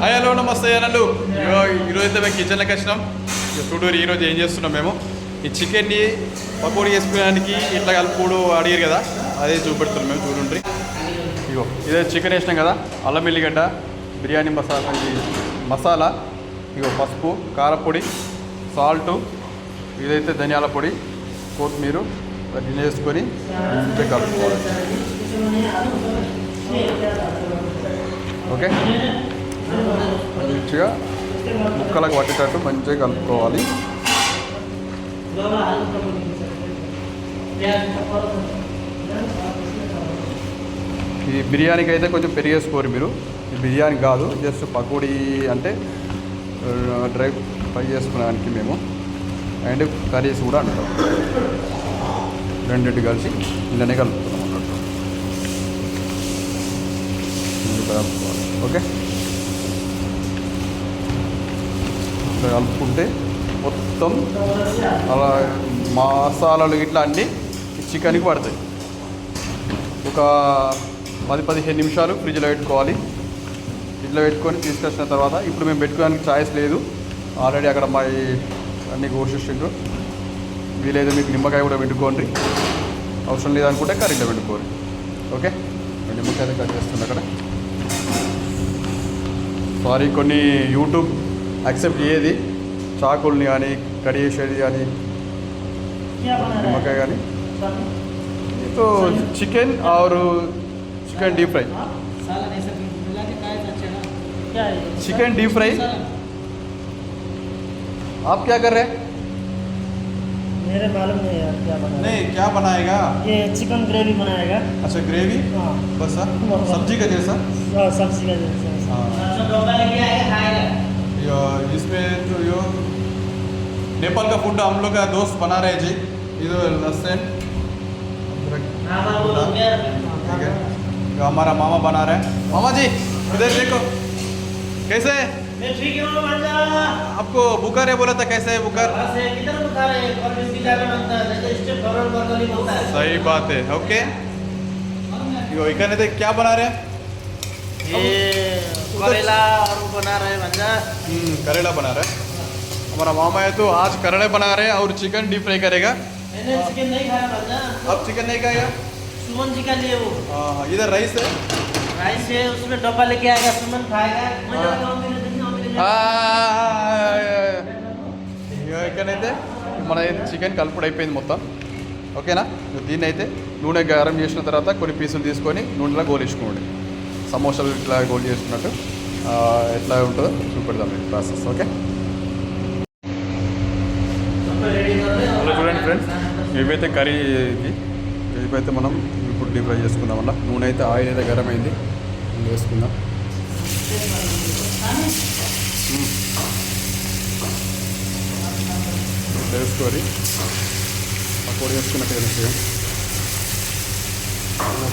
Hi hello నమస్తే అనండు. ఈరోజు అయితే మేము కిచెన్లోకి వచ్చినాం. చూడూరు ఈరోజు ఏం చేస్తున్నాం మేము? ఈ చికెన్ని పకోడీ వేసుకోవడానికి ఇట్లా కలుపుకోడు అడిగారు కదా అదే చూపెడుతున్నాం మేము చూడండి ఇగో ఇదే చికెన్ వేసినాం కదా అల్లం ఎల్లిగడ్డ బిర్యానీ మసాలా మసాలా ఇగో పసుపు కారపొడి సాల్టు ఇదైతే ధనియాల పొడి కొత్తిమీర దీన్ని వేసుకొని మంచిగా కలుపుకోవాలి. ఓకే? మంచిగా ముక్కలకు పట్టేటట్టు మంచిగా కలుపుకోవాలి. ఈ బిర్యానీకి అయితే కొంచెం పెరిగేసుకోరు మీరు. ఈ బిర్యానీ కాదు జస్ట్ పకోడీ అంటే డ్రై ఫ్రై చేసుకునేదానికి మేము. అండ్ కర్రీస్ కూడా అంటాం. రెండింటి కలిసి ఇలానే కలుపుతున్నాం అన్నట్టు. ఓకే? ఇట్లా కలుపుకుంటే మొత్తం అలా మసాలాలు ఇట్లా అన్నీ చికెన్కి పడతాయి. ఒక పది పదిహేను నిమిషాలు ఫ్రిడ్జ్లో పెట్టుకోవాలి. ఫ్రిడ్జ్లో పెట్టుకొని తీసుకొచ్చిన తర్వాత ఇప్పుడు మేము పెట్టుకోవడానికి ఛాయిస్ లేదు. ఆల్రెడీ అక్కడ మా అన్ని కోషిస్తుండ్రు వీలైతే మీకు నిమ్మకాయ కూడా పెట్టుకోండి అవసరం లేదనుకుంటే కర్రీలో పెట్టుకోండి ఓకే? నిమ్మకాయ కట్ చేస్తుంది అక్కడ. సారీ కొన్ని యూట్యూబ్ యాక్సెప్ట్ చేయదు చాకుల్ని కానీ కడి చేసేది కానీ నిమ్మకాయ కానీ तो चिकन और चिकन डीप फ्राई सालन ऐसा मिला के खाए तो अच्छा ना क्या है चिकन डीप फ्राई सालन। आप क्या कर रहे हैं मेरे मालूम नहीं यार क्या बना नहीं क्या बनाएगा ये चिकन ग्रेवी बनाएगा अच्छा ग्रेवी हाँ बस हाँ? सब्जी का जैसा हाँ, सब्जी का जैसे हाँ यो- इसमें जो यो नेपाल का फ़ूड हम लोग का दोस्त बना रहे जी। ये लहसन ठीक है। हमारा मामा बना रहे हैं। मामा जी इधर देखो। कैसे मैं ठीक हूँ भांजा आपको बुकर है बोला था कैसे है बुखार? सही। बात है। ओके। यो इकने क्या बना रहे हैं? करेला और वो बना रहे हैं बंदा हम्म, करेला बना रहे हैं हमारा मामा है तो आज करेले बना रहे हैं और चिकन डीप फ्राई करेगा मैंने चिकन नहीं खाया बंदा अब चिकन नहीं खाएगा सुमन जी का लिए वो हाँ, इधर राइस है राइस है उसमें डब्बा लेके आएगा सुमन खाएगा मुझे लगा वो मेरे दिन मेरे लिए ఇక ఇక్కడైతే మన చికెన్ కలుపుడు అయిపోయింది మొత్తం ఓకేనా దీన్ని అయితే నూనె గరం చేసిన తర్వాత కొన్ని పీసులు తీసుకొని నూనెలో గోలించుకోండి సమోసాలు ఇట్లా గోల్ చేసుకున్నట్టు ఆ, ఎట్లా ఉంటుందో చూపెడదాం మీకు ప్రాసెస్ ఓకే? అలా చూడండి ఫ్రెండ్స్ ఇవైతే కర్రీ ఇది ఇవైతే మనం ఇప్పుడు డీప్ ఫ్రై చేసుకుందాం వల్ల నూనె అయితే ఆయిల్ అయితే గరం అయింది వేసుకుందాం. వేసుకొని పకోడీ వేసుకున్నట్టు కదా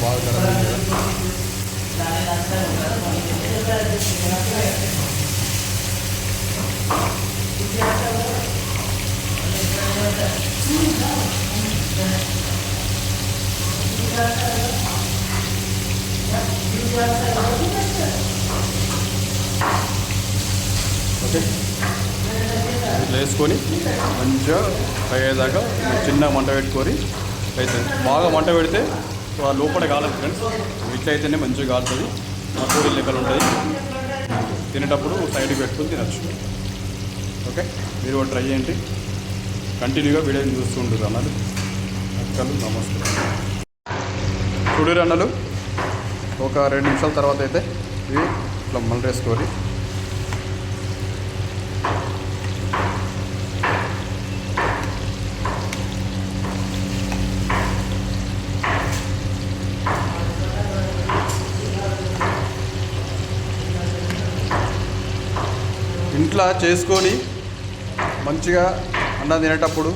బాగా గరం అయింది కదా. ఓకే. ఇట్లా వేసుకొని మంచిగా ఫ్రై అయ్యేదాకా చిన్న మంట పెట్టుకొని అయితే బాగా మంట పెడితే లోపల కాలేదు ఫ్రెండ్స్. ఇట్లా అయితేనే మంచిగా కాలుతుంది. మా పూరి లెక్కలు ఉంటుంది. తినేటప్పుడు సైడ్కి పెట్టుకుని తినచ్చు. ఓకే? మీరు కూడా ట్రై చేయండి. కంటిన్యూగా వీడియోని చూస్తూ ఉంటారు అన్నలు. అక్కలు నమస్కారం. చూడరు అన్నలు. ఒక రెండు నిమిషాల తర్వాత అయితే ఇవి ఇట్లా మళ్ళీ వేసుకోవాలి ఇంట్లో చేసుకొని మంచిగా అన్నం తినేటప్పుడు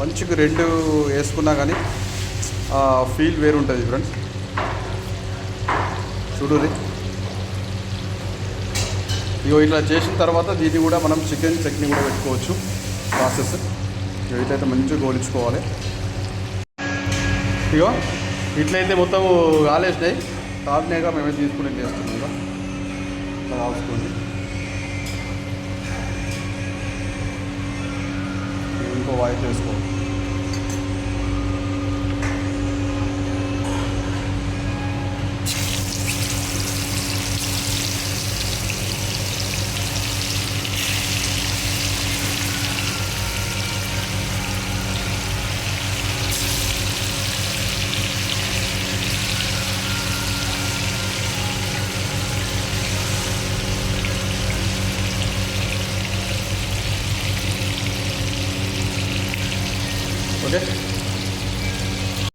మంచిగా రెండు వేసుకున్నా కానీ ఆ ఫీల్ వేరు ఉంటుంది ఫ్రెండ్స్ చూడుది ఇగో ఇట్లా చేసిన తర్వాత దీన్ని కూడా మనం చికెన్ చట్నీ కూడా పెట్టుకోవచ్చు. ప్రాసెస్ ఇగో ఇట్లయితే మంచిగా గోలించుకోవాలి. ఇగో ఇట్లయితే మొత్తం కాలేసినాయి. కాలినాక మేమే తీసుకుని చేస్తున్నాం ఇక కాల్చుకోండి. ఎక్కువ వాయిస్ చేసుకోండి ఓకే